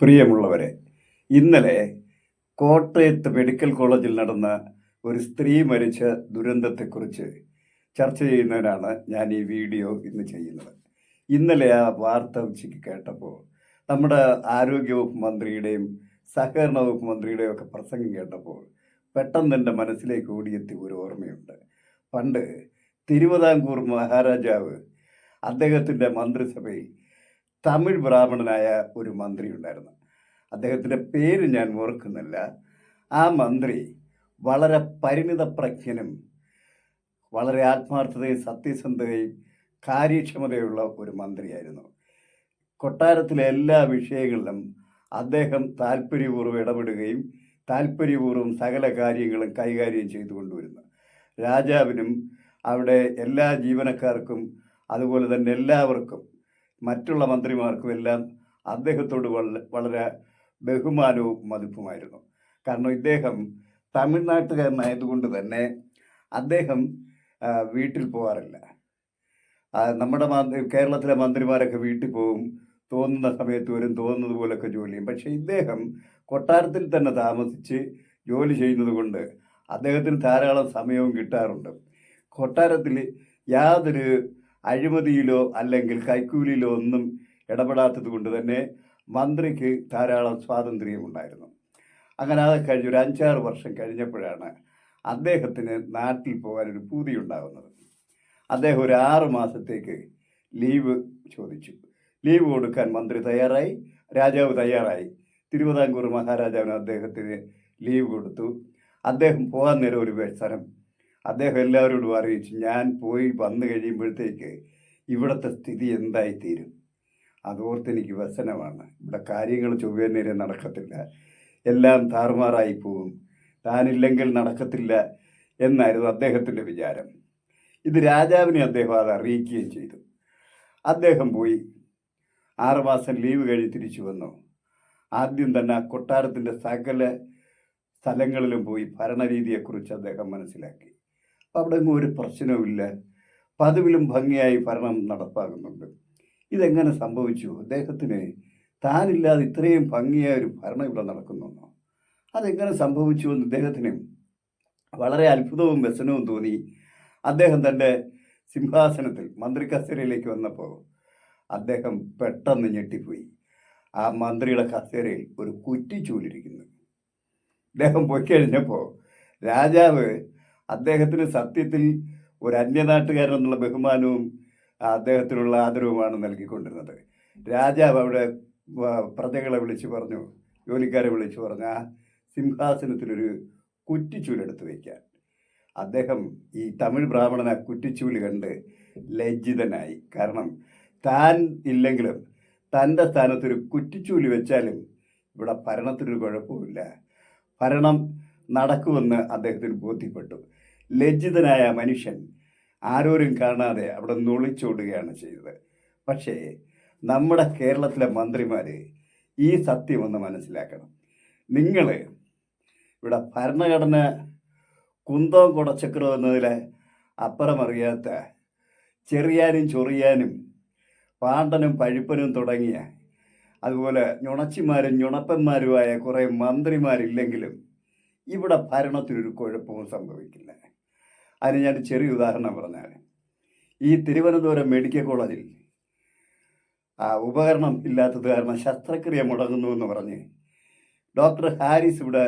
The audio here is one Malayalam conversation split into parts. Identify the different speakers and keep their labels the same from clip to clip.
Speaker 1: പ്രിയമുള്ളവരെ ഇന്നലെ കോട്ടയത്ത് മെഡിക്കൽ കോളേജിൽ നടന്ന ഒരു സ്ത്രീ മരിച്ച ദുരന്തത്തെക്കുറിച്ച് ചർച്ച ചെയ്യുന്നതിനാണ് ഞാൻ ഈ വീഡിയോ ഇന്ന് ചെയ്യുന്നത്. ഇന്നലെ ആ വാർത്ത ഉച്ചയ്ക്ക് കേട്ടപ്പോൾ നമ്മുടെ ആരോഗ്യവകുപ്പ് മന്ത്രിയുടെയും സഹകരണ വകുപ്പ് മന്ത്രിയുടെയും ഒക്കെ പ്രസംഗം കേട്ടപ്പോൾ പെട്ടെന്ന് എന്റെ മനസ്സിലേക്ക് ഓടിയെത്തി ഒരു ഓർമ്മയുണ്ട്. പണ്ട് തിരുവിതാംകൂർ മഹാരാജാവ് അദ്ദേഹത്തിന്റെ മന്ത്രിസഭയിൽ തമിഴ് ബ്രാഹ്മണനായ ഒരു മന്ത്രി ഉണ്ടായിരുന്നു. അദ്ദേഹത്തിന്റെ പേര് ഞാൻ ഓർക്കുന്നില്ല. ആ മന്ത്രി വളരെ പരിമിത പ്രജ്ഞനും വളരെ ആത്മാർത്ഥതയും സത്യസന്ധതയും കാര്യക്ഷമതയുള്ള ഒരു മന്ത്രിയായിരുന്നു. കൊട്ടാരത്തിലെ എല്ലാ വിഷയങ്ങളിലും അദ്ദേഹം താല്പര്യപൂർവം ഇടപെടുകയും താല്പര്യപൂർവം സകല കാര്യങ്ങളും കൈകാര്യം ചെയ്തു കൊണ്ടുവരുന്നു രാജാവിനും അവിടെ എല്ലാ ജീവനക്കാർക്കും അതുപോലെ തന്നെ എല്ലാവർക്കും മറ്റുള്ള മന്ത്രിമാർക്കും എല്ലാം അദ്ദേഹത്തോട് വളരെ ബഹുമാനവും മതിപ്പുമായിരുന്നു. കാരണം ഇദ്ദേഹം തമിഴ്നാട്ടുകാരനായതുകൊണ്ട് തന്നെ അദ്ദേഹം വീട്ടിൽ പോകാറില്ല നമ്മുടെ കേരളത്തിലെ മന്ത്രിമാരൊക്കെ വീട്ടിൽ പോകും തോന്നുന്ന സമയത്ത് വരും തോന്നുന്നത് പോലൊക്കെ ജോലി ചെയ്യും. പക്ഷേ ഇദ്ദേഹം കൊട്ടാരത്തിൽ തന്നെ താമസിച്ച് ജോലി ചെയ്യുന്നത് കൊണ്ട് അദ്ദേഹത്തിന് ധാരാളം സമയവും കിട്ടാറുണ്ട്. കൊട്ടാരത്തിൽ യാതൊരു അഴിമതിയിലോ അല്ലെങ്കിൽ കൈക്കൂലിയിലോ ഒന്നും ഇടപെടാത്തത് കൊണ്ട് തന്നെ മന്ത്രിക്ക് ധാരാളം സ്വാതന്ത്ര്യമുണ്ടായിരുന്നു അങ്ങനെ അത് കഴിഞ്ഞ് ഒരു അഞ്ചാറ് വർഷം കഴിഞ്ഞപ്പോഴാണ് അദ്ദേഹത്തിന് നാട്ടിൽ ഒരു പൂതി ഉണ്ടാകുന്നത്. അദ്ദേഹം ഒരു ആറ് മാസത്തേക്ക് ലീവ് ചോദിച്ചു. ലീവ് കൊടുക്കാൻ മന്ത്രി തയ്യാറായി. രാജാവ് തയ്യാറായി. തിരുവിതാംകൂർ മഹാരാജാവിന് അദ്ദേഹത്തിന് ലീവ് കൊടുത്തു. അദ്ദേഹം പോകാൻ നേരം ഒരു വ്യസനം അദ്ദേഹം എല്ലാവരോടും അറിയിച്ചു. ഞാൻ പോയി വന്നു കഴിയുമ്പോഴത്തേക്ക് ഇവിടുത്തെ സ്ഥിതി എന്തായിത്തീരും. അതോർത്ത് എനിക്ക് വ്യസനമാണ്. ഇവിടെ കാര്യങ്ങൾ ചൊവ്വേ നേരെ നടക്കത്തില്ല. എല്ലാം താറുമാറായി പോകും താനില്ലെങ്കിൽ നടക്കത്തില്ല എന്നായിരുന്നു അദ്ദേഹത്തിന്റെ വിചാരം. ഇത് രാജാവിനെ അദ്ദേഹം അത് അറിയിക്കുകയും ചെയ്തു. അദ്ദേഹം പോയി. ആറുമാസം ലീവ് കഴിഞ്ഞ് തിരിച്ചു വന്നു. ആദ്യം തന്നെ കൊട്ടാരത്തിന്റെ സകല സ്ഥലങ്ങളിലും പോയി ഭരണരീതിയെക്കുറിച്ച് അദ്ദേഹം മനസ്സിലാക്കി. അവിടെ ഒന്നും ഒരു പ്രശ്നവുമില്ല. പതിവിലും ഭംഗിയായി ഭരണം നടപ്പാകുന്നുണ്ട് ഇതെങ്ങനെ സംഭവിച്ചു? അദ്ദേഹത്തിന് താനില്ലാതെ ഇത്രയും ഭംഗിയായ ഒരു ഭരണം ഇവിടെ നടക്കുന്നുണ്ടോ? അതെങ്ങനെ സംഭവിച്ചു എന്ന് ഇദ്ദേഹത്തിന് വളരെ അത്ഭുതവും വ്യസനവും തോന്നി. അദ്ദേഹം തന്റെ സിംഹാസനത്തിൽ മന്ത്രി കസേരയിലേക്ക് വന്നപ്പോൾ അദ്ദേഹം പെട്ടെന്ന് ഞെട്ടിപ്പോയി. ആ മന്ത്രിയുടെ കസേരയിൽ ഒരു കുറ്റിച്ചൂലിരിക്കുന്നു അദ്ദേഹം പോയി കഴിഞ്ഞപ്പോൾ രാജാവ് അദ്ദേഹത്തിന് സത്യത്തിൽ ഒരു അന്യനാട്ടുകാരൻ എന്നുള്ള ബഹുമാനവും അദ്ദേഹത്തിനുള്ള ആദരവുമാണ് നൽകിക്കൊണ്ടിരുന്നത്. രാജാവ് അവിടെ പ്രജകളെ വിളിച്ചു പറഞ്ഞു ജോലിക്കാരെ വിളിച്ചു പറഞ്ഞു സിംഹാസനത്തിലൊരു കുറ്റിച്ചൂലെടുത്ത് വയ്ക്കാൻ അദ്ദേഹം ഈ തമിഴ് ബ്രാഹ്മണൻ ആ കുറ്റിച്ചൂൽ കണ്ട് ലജ്ജിതനായി. കാരണം താൻ ഇല്ലെങ്കിലും തന്റെ സ്ഥാനത്തൊരു കുറ്റിച്ചൂൽ വെച്ചാലും ഇവിടെ ഭരണത്തിനൊരു കുഴപ്പമില്ല ഭരണം നടക്കുമെന്ന് അദ്ദേഹത്തിന് ബോധ്യപ്പെട്ടു. ലജ്ജിതനായ മനുഷ്യൻ ആരോരും കാണാതെ അവിടെ നുളിച്ചോടുകയാണ് ചെയ്തത്. പക്ഷേ നമ്മുടെ കേരളത്തിലെ മന്ത്രിമാർ ഈ സത്യം ഒന്ന് മനസ്സിലാക്കണം. നിങ്ങൾ ഇവിടെ ഭരണഘടന കുന്തവും കുടച്ചക്രോ എന്നതിൽ അപ്പുറമറിയാത്ത ചെറിയാനും ചൊറിയാനും പാണ്ടനും പഴുപ്പനും തുടങ്ങിയ അതുപോലെ ഞുണച്ചിമാരും ഞുണപ്പന്മാരുമായ കുറേ മന്ത്രിമാരില്ലെങ്കിലും ഇവിടെ ഭരണത്തിനൊരു കുഴപ്പവും സംഭവിക്കില്ല. അതിന് ഞാൻ ചെറിയ ഉദാഹരണം പറഞ്ഞാൽ ഈ തിരുവനന്തപുരം മെഡിക്കൽ കോളേജിൽ ആ ഉപകരണം ഇല്ലാത്തത് കാരണം ശസ്ത്രക്രിയ മുടങ്ങുന്നു എന്ന് പറഞ്ഞ് ഡോക്ടർ ഹാരിസ് ഇവിടെ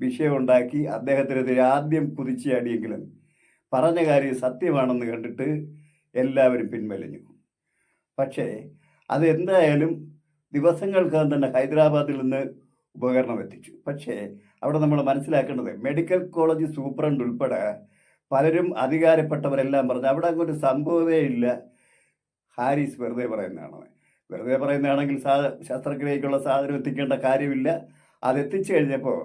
Speaker 1: വിഷയമുണ്ടാക്കി അദ്ദേഹത്തിനെതിരെ ആദ്യം കുതിച്ചാടിയെങ്കിലും പറഞ്ഞ കാര്യം സത്യമാണെന്ന് കണ്ടിട്ട് എല്ലാവരും പിൻവലിഞ്ഞു. പക്ഷേ അതെന്തായാലും ദിവസങ്ങൾക്കകം തന്നെ ഹൈദരാബാദിൽ നിന്ന് ഉപകരണം എത്തിച്ചു. പക്ഷേ അവിടെ നമ്മൾ മനസ്സിലാക്കേണ്ടത് മെഡിക്കൽ കോളേജ് സൂപ്രണ്ട് ഉൾപ്പെടെ പലരും അധികാരപ്പെട്ടവരെല്ലാം പറഞ്ഞു അവിടെ ഒരു സംഭവമേ ഇല്ല. ഹാരിസ് വെറുതെ പറയുന്നതാണ് വെറുതെ പറയുന്നതാണെങ്കിൽ സാ ശസ്ത്രക്രിയക്കുള്ള സാധനം എത്തിക്കേണ്ട കാര്യമില്ല. അത് എത്തിച്ചു കഴിഞ്ഞപ്പോൾ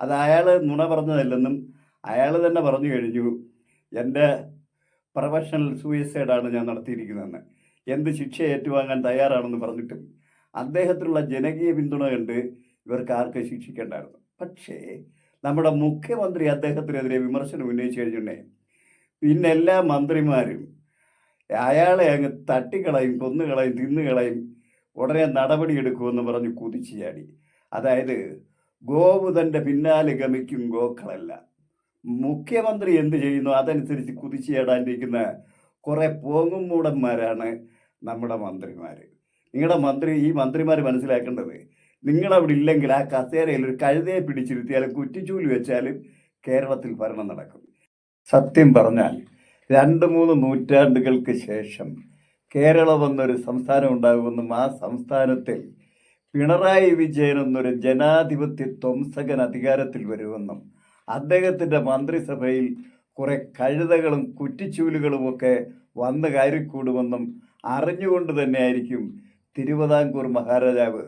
Speaker 1: അത് അയാൾ നുണ പറഞ്ഞതല്ലെന്നും അയാൾ തന്നെ പറഞ്ഞു കഴിഞ്ഞു എന്റെ പ്രൊഫഷണൽ സൂയിസൈഡാണ് ഞാൻ നടത്തിയിരിക്കുന്നതെന്ന്. എന്ത് ശിക്ഷ ഏറ്റുവാങ്ങാൻ തയ്യാറാണെന്ന് പറഞ്ഞിട്ടും അദ്ദേഹത്തിനുള്ള ജനകീയ പിന്തുണ കണ്ട് ഇവർക്ക് ആർക്ക് ശിക്ഷിക്കേണ്ടായിരുന്നു. പക്ഷേ നമ്മുടെ മുഖ്യമന്ത്രി അദ്ദേഹത്തിനെതിരെ വിമർശനം ഉന്നയിച്ചു കഴിഞ്ഞിട്ടുണ്ടെങ്കിൽ പിന്നെ എല്ലാ മന്ത്രിമാരും അയാളെ അങ്ങ് തട്ടിക്കളയും കൊന്നുകളയും തിന്നുകളയും ഉടനെ നടപടിയെടുക്കുമെന്ന് പറഞ്ഞ് കുതിച്ചു ചാടി. അതായത് ഗോവു തന്റെ പിന്നാലെ ഗമിക്കും ഗോക്കളല്ല. മുഖ്യമന്ത്രി എന്ത് ചെയ്യുന്നു? അതനുസരിച്ച് കുതിച്ചു ചാടാനിരിക്കുന്ന കുറേ പോങ്ങുംമൂടന്മാരാണ് നമ്മുടെ മന്ത്രിമാർ നിങ്ങളുടെ മന്ത്രി ഈ മന്ത്രിമാർ മനസ്സിലാക്കേണ്ടത് നിങ്ങളവിടെ ഇല്ലെങ്കിൽ ആ കസേരയിൽ ഒരു കഴുതയെ പിടിച്ചിരുത്തിയാലും കുറ്റിച്ചൂലി വെച്ചാലും കേരളത്തിൽ ഭരണം നടക്കും. സത്യം പറഞ്ഞാൽ രണ്ട് മൂന്ന് നൂറ്റാണ്ടുകൾക്ക് ശേഷം കേരളം എന്നൊരു സംസ്ഥാനം ഉണ്ടാകുമെന്നും ആ സംസ്ഥാനത്തിൽ പിണറായി വിജയൻ എന്നൊരു ജനാധിപത്യ ധ്വംസകൻ അധികാരത്തിൽ വരുമെന്നും അദ്ദേഹത്തിന്റെ മന്ത്രിസഭയിൽ കുറെ കഴുതകളും കുറ്റിച്ചൂലുകളുമൊക്കെ വന്ന് കയറിക്കൂടുമെന്നും അറിഞ്ഞുകൊണ്ട് തന്നെയായിരിക്കും തിരുവിതാംകൂർ മഹാരാജാവ്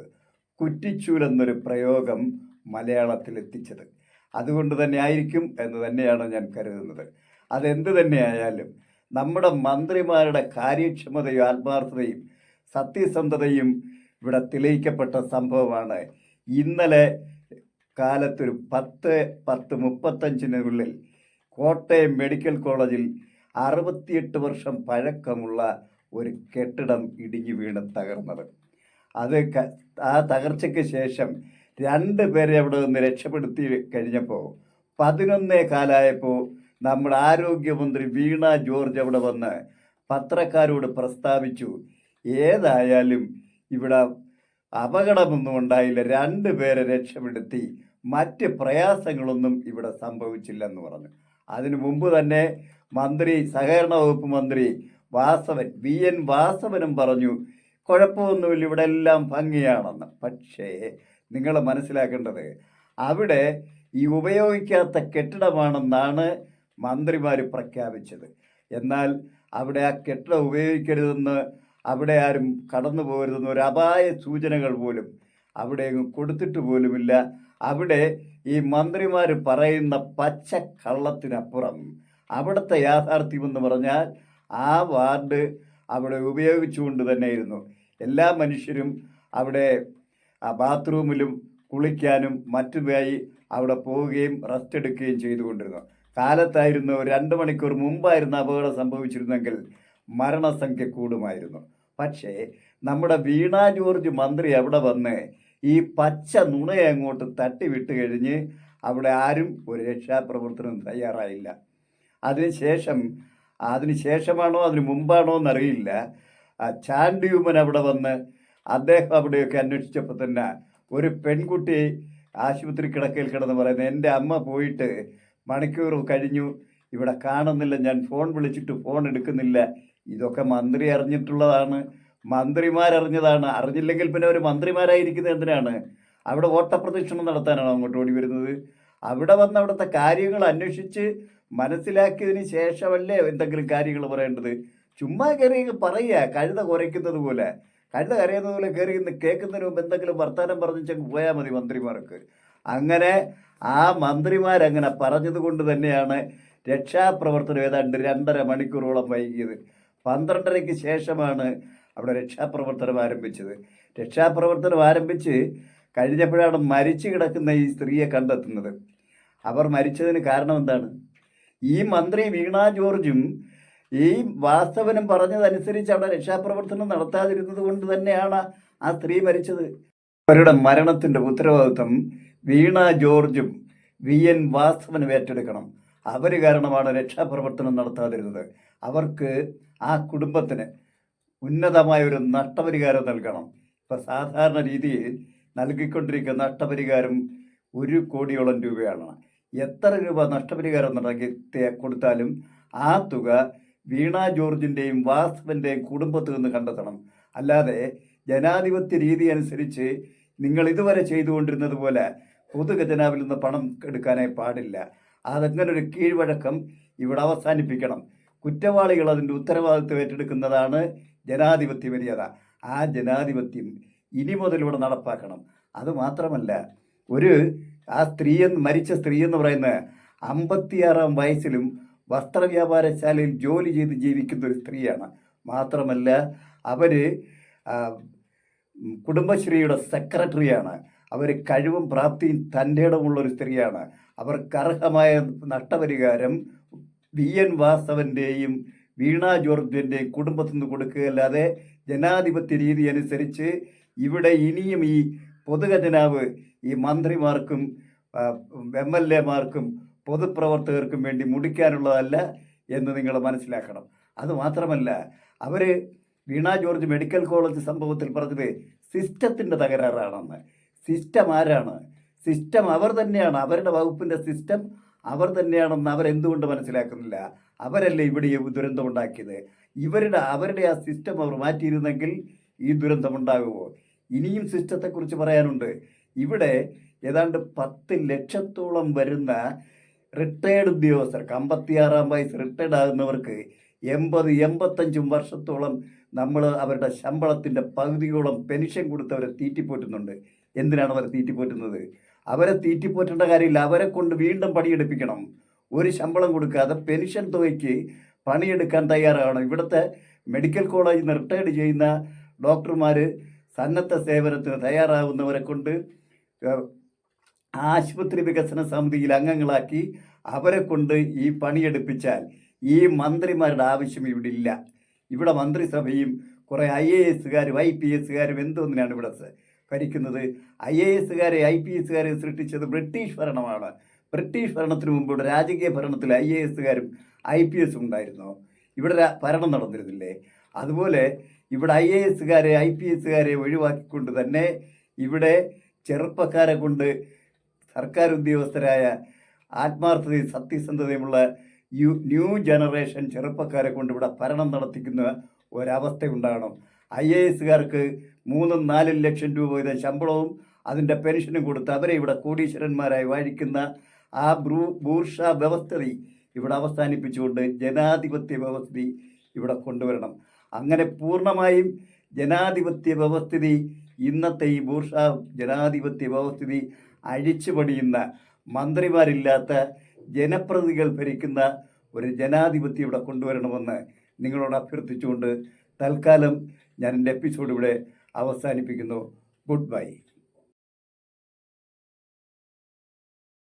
Speaker 1: കുറ്റിച്ചൂൽ എന്നൊരു പ്രയോഗം മലയാളത്തിൽ എത്തിച്ചത് അതുകൊണ്ട് തന്നെ ആയിരിക്കും എന്ന് തന്നെയാണ് ഞാൻ കരുതുന്നത്. അതെന്ത് തന്നെയായാലും നമ്മുടെ മന്ത്രിമാരുടെ കാര്യക്ഷമതയും ആത്മാർത്ഥതയും സത്യസന്ധതയും ഇവിടെ തെളിയിക്കപ്പെട്ട സംഭവമാണ്. ഇന്നലെ കാലത്തൊരു പത്ത് പത്ത് മുപ്പത്തഞ്ചിനുള്ളിൽ കോട്ടയം മെഡിക്കൽ കോളേജിൽ അറുപത്തിയെട്ട് വർഷം പഴക്കമുള്ള ഒരു കെട്ടിടം ഇടിഞ്ഞു വീണ് തകർന്നത്. അത് ആ തകർച്ചയ്ക്ക് ശേഷം രണ്ട് പേരെ അവിടെ നിന്ന് രക്ഷപ്പെടുത്തി കഴിഞ്ഞപ്പോൾ പതിനൊന്നേ കാലായപ്പോൾ നമ്മുടെ ആരോഗ്യമന്ത്രി വീണ ജോർജ് അവിടെ വന്ന് പത്രക്കാരോട് പ്രസ്താവിച്ചു ഏതായാലും ഇവിടെ അപകടമൊന്നും ഉണ്ടായില്ല. രണ്ട് പേരെ രക്ഷപ്പെടുത്തി. മറ്റ് പ്രയാസങ്ങളൊന്നും ഇവിടെ സംഭവിച്ചില്ലെന്ന് പറഞ്ഞു. അതിനു മുമ്പ് തന്നെ മന്ത്രി സഹകരണ വകുപ്പ് മന്ത്രി വാസവൻ വി. എൻ. വാസവനും പറഞ്ഞു കുഴപ്പമൊന്നുമില്ല ഇവിടെ എല്ലാം ഭംഗിയാണെന്ന്. പക്ഷേ നിങ്ങൾ മനസ്സിലാക്കേണ്ടത് അവിടെ ഈ ഉപയോഗിക്കാത്ത കെട്ടിടമാണെന്നാണ് മന്ത്രിമാർ പ്രഖ്യാപിച്ചത്. എന്നാൽ അവിടെ ആ കെട്ടിടം ഉപയോഗിക്കരുതെന്ന് അവിടെ ആരും കടന്നു പോകരുതെന്ന് ഒരു അപായ സൂചനകൾ പോലും അവിടെ കൊടുത്തിട്ട് പോലുമില്ല. അവിടെ ഈ മന്ത്രിമാർ പറയുന്ന പച്ച കള്ളത്തിനപ്പുറം അവിടുത്തെ യാഥാർത്ഥ്യമെന്ന് പറഞ്ഞാൽ ആ വാർഡ് അവിടെ ഉപയോഗിച്ചുകൊണ്ട് തന്നെയായിരുന്നു എല്ലാ മനുഷ്യരും അവിടെ ബാത്റൂമിലും കുളിക്കാനും മറ്റുമായി അവിടെ പോവുകയും റെസ്റ്റ് എടുക്കുകയും ചെയ്തുകൊണ്ടിരുന്നു. കാലത്തായിരുന്നു രണ്ട് മണിക്കൂർ മുമ്പായിരുന്നു അപകടം സംഭവിച്ചിരുന്നെങ്കിൽ മരണസംഖ്യ കൂടുമായിരുന്നു. പക്ഷേ നമ്മുടെ വീണ ജോർജ് മന്ത്രി അവിടെ വന്ന് ഈ പച്ച നുണയെ അങ്ങോട്ട് തട്ടിവിട്ട് കഴിഞ്ഞ് അവിടെ ആരും ഒരു രക്ഷാപ്രവർത്തനം തയ്യാറായില്ല. അതിനുശേഷം അതിന് ശേഷമാണോ അതിന് മുമ്പാണോ എന്നറിയില്ല. ആ ഹ്യൂമൻ അവിടെ വന്ന് അദ്ദേഹം അവിടെയൊക്കെ അന്വേഷിച്ചപ്പോൾ തന്നെ ഒരു പെൺകുട്ടി ആശുപത്രി കിടക്കയിൽ കിടന്ന് പറയുന്നത് എന്റെ അമ്മ പോയിട്ട് മണിക്കൂർ കഴിഞ്ഞു ഇവിടെ കാണുന്നില്ല ഞാൻ ഫോൺ വിളിച്ചിട്ട് ഫോൺ എടുക്കുന്നില്ല. ഇതൊക്കെ മന്ത്രി അറിഞ്ഞിട്ടുള്ളതാണ് മന്ത്രിമാരറിഞ്ഞതാണ്. അറിഞ്ഞില്ലെങ്കിൽ പിന്നെ ഒരു മന്ത്രിമാരായിരിക്കുന്നത് എന്തിനാണ്? അവിടെ ഓട്ടപ്രദക്ഷിണം നടത്താനാണ് അങ്ങോട്ട് ഓടി വരുന്നത്? അവിടെ വന്ന് അവിടുത്തെ കാര്യങ്ങൾ അന്വേഷിച്ച് മനസ്സിലാക്കിയതിന് ശേഷമല്ലേ എന്തെങ്കിലും കാര്യങ്ങൾ പറയേണ്ടത്? ചുമ്മാ കയറി പറയുക കഴുത കുറയ്ക്കുന്നത് പോലെ. കഴുത കരയുന്നത് പോലെ കയറി കേൾക്കുന്നതിന് മുമ്പ് എന്തെങ്കിലും വർത്തമാനം പറഞ്ഞിച്ചങ്ങ് പോയാൽ മതി മന്ത്രിമാർക്ക്. അങ്ങനെ ആ മന്ത്രിമാരങ്ങനെ പറഞ്ഞത് കൊണ്ട് തന്നെയാണ് രക്ഷാപ്രവർത്തനം ഏതാണ്ട് രണ്ടര മണിക്കൂറോളം വൈകിയത്. പന്ത്രണ്ടരയ്ക്ക് ശേഷമാണ് അവിടെ രക്ഷാപ്രവർത്തനം ആരംഭിച്ചത്. രക്ഷാപ്രവർത്തനം ആരംഭിച്ച് കഴിഞ്ഞപ്പോഴാണ് മരിച്ചു കിടക്കുന്ന ഈ സ്ത്രീയെ കണ്ടെത്തുന്നത്. അവർ മരിച്ചതിന് കാരണം എന്താണ്? ഈ മന്ത്രി വീണ ജോർജും ഈ വാസ്തവനും പറഞ്ഞതനുസരിച്ച് അവിടെ രക്ഷാപ്രവർത്തനം നടത്താതിരുന്നത് കൊണ്ട് തന്നെയാണ് ആ സ്ത്രീ മരിച്ചത്. അവരുടെ മരണത്തിന്റെ ഉത്തരവാദിത്വം വീണ ജോർജും വി എൻ വാസ്തവനും ഏറ്റെടുക്കണം. അവർ കാരണമാണ് രക്ഷാപ്രവർത്തനം നടത്താതിരുന്നത്. അവർക്ക് ആ കുടുംബത്തിന് ഉന്നതമായ ഒരു നഷ്ടപരിഹാരം നൽകണം. ഇപ്പം സാധാരണ രീതിയിൽ നൽകിക്കൊണ്ടിരിക്കുന്ന നഷ്ടപരിഹാരം ഒരു കോടിയോളം രൂപയാണ്. എത്ര രൂപ നഷ്ടപരിഹാരം നൽകി കൊടുത്താലും ആ തുക വീണ ജോർജിന്റെയും വാസ്തവന്റെയും കുടുംബത്തിൽ നിന്ന് കണ്ടെത്തണം. അല്ലാതെ ജനാധിപത്യ രീതി അനുസരിച്ച് നിങ്ങൾ ഇതുവരെ ചെയ്തുകൊണ്ടിരുന്നത് പോലെ പൊതുഖജനാവിൽ നിന്ന് പണം എടുക്കാനായി പാടില്ല. അതങ്ങനെ ഒരു കീഴ്വഴക്കം ഇവിടെ അവസാനിപ്പിക്കണം? കുറ്റവാളികൾ അതിന്റെ ഉത്തരവാദിത്വം ഏറ്റെടുക്കുന്നതാണ് ജനാധിപത്യ മര്യാദ. ആ ജനാധിപത്യം ഇനി മുതൽ ഇവിടെ നടപ്പാക്കണം. അതുമാത്രമല്ല ഒരു ആ സ്ത്രീ എന്ന് മരിച്ച സ്ത്രീ എന്ന് പറയുന്നത് അമ്പത്തിയാറാം വയസ്സിലും വസ്ത്രവ്യാപാരശാലയിൽ ജോലി ചെയ്ത് ജീവിക്കുന്ന ഒരു സ്ത്രീയാണ്. മാത്രമല്ല അവർ കുടുംബശ്രീയുടെ സെക്രട്ടറിയാണ്. അവർ കഴിവും പ്രാപ്തിയും തന്റെ ഇടമുള്ളൊരു സ്ത്രീയാണ്. അവർക്ക് അർഹമായ നഷ്ടപരിഹാരം വി. എൻ. വാസവന്റെയും വീണ ജോർജിന്റെയും കുടുംബത്തിൽ നിന്ന് കൊടുക്കുകയല്ലാതെ ജനാധിപത്യ രീതി അനുസരിച്ച് ഇവിടെ ഇനിയും ഈ പൊതുഖജനാവ് ഈ മന്ത്രിമാർക്കും എം എൽ എമാർക്കും പൊതുപ്രവർത്തകർക്കും വേണ്ടി മുടിക്കാനുള്ളതല്ല എന്ന് നിങ്ങൾ മനസ്സിലാക്കണം. അതുമാത്രമല്ല അവർ വീണ ജോർജ് മെഡിക്കൽ കോളേജ് സംഭവത്തിൽ പറഞ്ഞത് സിസ്റ്റത്തിന്റെ തകരാറാണെന്ന്. സിസ്റ്റം ആരാണ്? സിസ്റ്റം അവർ തന്നെയാണ്. അവരുടെ വകുപ്പിന്റെ സിസ്റ്റം അവർ തന്നെയാണെന്ന് അവരെന്തുകൊണ്ട് മനസ്സിലാക്കുന്നില്ല? അവരല്ലേ ഇവിടെ ഈ ദുരന്തം ഉണ്ടാക്കിയത് ഇവരുടെ അവരുടെ ആ സിസ്റ്റം അവർ മാറ്റിയിരുന്നെങ്കിൽ ഈ ദുരന്തം ഉണ്ടാകുമോ ഇനിയും സിസ്റ്റത്തെക്കുറിച്ച് പറയാനുണ്ട്. ഇവിടെ ഏതാണ്ട് പത്ത് ലക്ഷത്തോളം വരുന്ന റിട്ടയേർഡ് ഉദ്യോഗസ്ഥർക്ക് അമ്പത്തിയാറാം വയസ്സ് റിട്ടയർഡ് ആകുന്നവർക്ക് എൺപത് എൺപത്തഞ്ചും വർഷത്തോളം നമ്മൾ അവരുടെ ശമ്പളത്തിന്റെ പകുതിയോളം പെൻഷൻ കൊടുത്തവരെ തീറ്റിപ്പോറ്റുന്നുണ്ട്. എന്തിനാണ് അവരെ തീറ്റിപ്പോറ്റുന്നത്? അവരെ തീറ്റിപ്പോറ്റേണ്ട കാര്യമില്ല. അവരെ കൊണ്ട് വീണ്ടും പണിയെടുപ്പിക്കണം. ഒരു ശമ്പളം കൊടുക്കാതെ പെൻഷൻ തുകയ്ക്ക് പണിയെടുക്കാൻ തയ്യാറാണ് ഇവിടുത്തെ മെഡിക്കൽ കോളേജിൽ നിന്ന് റിട്ടയർഡ് ചെയ്യുന്ന ഡോക്ടർമാർ സന്നദ്ധ സേവനത്തിന് തയ്യാറാവുന്നവരെ കൊണ്ട് ആശുപത്രി വികസന സമിതിയിൽ അംഗങ്ങളാക്കി അവരെ കൊണ്ട് ഈ പണിയെടുപ്പിച്ചാൽ ഈ മന്ത്രിമാരുടെ ആവശ്യം ഇവിടെ ഇല്ല. ഇവിടെ മന്ത്രിസഭയും കുറേ ഐ എ എസുകാരും ഐ പി എസുകാരും എന്തോന്നിനാണ് ഇവിടെ ഭരിക്കുന്നത്? ഐ എ എസുകാരെ ഐ പി എസുകാരെ സൃഷ്ടിച്ചത് ബ്രിട്ടീഷ് ഭരണമാണ്. ബ്രിട്ടീഷ് ഭരണത്തിന് മുമ്പ് ഇവിടെ രാജകീയ ഭരണത്തിൽ ഐ എ എസുകാരും ഐ പി എസും ഉണ്ടായിരുന്നു? ഇവിടെ ഭരണം നടന്നിരുന്നില്ലേ? അതുപോലെ ഇവിടെ ഐ എ എസുകാരെ ഐ പി എസുകാരെ ഒഴിവാക്കിക്കൊണ്ട് തന്നെ ഇവിടെ ചെറുപ്പക്കാരെ കൊണ്ട് സർക്കാർ ഉദ്യോഗസ്ഥരായ ആത്മാർത്ഥതയും സത്യസന്ധതയുമുള്ള യു ന്യൂ ജനറേഷൻ ചെറുപ്പക്കാരെ കൊണ്ട് ഇവിടെ ഭരണം നടത്തിക്കുന്ന ഒരവസ്ഥ ഉണ്ടാകണം ഐ എ എസുകാർക്ക് മൂന്നും നാലും ലക്ഷം രൂപ വീതം ശമ്പളവും അതിന്റെ പെൻഷനും കൊടുത്ത് അവരെ ഇവിടെ കോടീശ്വരന്മാരായി വാഴിക്കുന്ന ആ ബ്രൂ ബൂർഷ വ്യവസ്ഥതി ഇവിടെ അവസാനിപ്പിച്ചുകൊണ്ട് ജനാധിപത്യ വ്യവസ്ഥ ഇവിടെ കൊണ്ടുവരണം. അങ്ങനെ പൂർണമായും ജനാധിപത്യ വ്യവസ്ഥിതി ഇന്നത്തെ ഈ ബൂർഷ ജനാധിപത്യ വ്യവസ്ഥിതി അഴിച്ചുപണിയുന്ന മന്ത്രിമാരില്ലാത്ത ജനപ്രതിനിധികൾ ഭരിക്കുന്ന ഒരു ജനാധിപത്യം ഇവിടെ കൊണ്ടുവരണമെന്ന് നിങ്ങളോട് അഭ്യർത്ഥിച്ചുകൊണ്ട് തൽക്കാലം ഞാൻ എന്റെ എപ്പിസോഡ് ഇവിടെ അവസാനിപ്പിക്കുന്നു. Good bye.